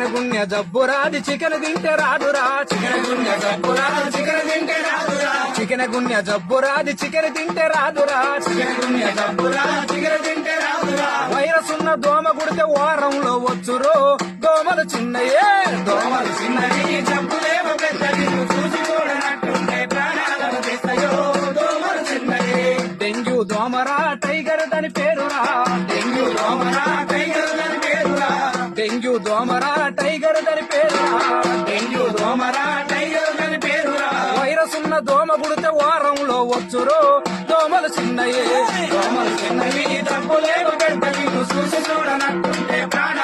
Chicken గుండె జబ్బు రాది చికెన్ తింటే రాదురా చికెన్ గుండె జబ్బు రాదు చికెన్ తింటే రాదురా చికెన్ గుండె జబ్బు రాది చికెన్ తింటే రాదురా చికెన్ గుండె జబ్బు రాదు చికెన్ తింటే రాదురా వైరస్ ఉన్న దోమ గుడితే వారంలో వచ్చురు. దోమలు చిన్నయే దోమలు చిన్నవి జబ్బులేమో పెద్దవి నువ్వు ప్రాణాలను తీస్తాయో. దోమలు చిన్నయే. డెంగ్యూ దోమరా టైగర్ దాని పేరురా. డెంగ్యూ దోమరా. దోమరా టైగర్ దాని పేరురా. డెంగ్యూ దోమరా టైగర్ దాని పేరురా. వైరస్ ఉన్న దోమ పుడితే వారంలో వచ్చురు. దోమలు చిన్నయే. దోమలు చిన్నవి తప్పులేవు పెద్దవి చూసి చూడనట్టుంటే ప్రాణ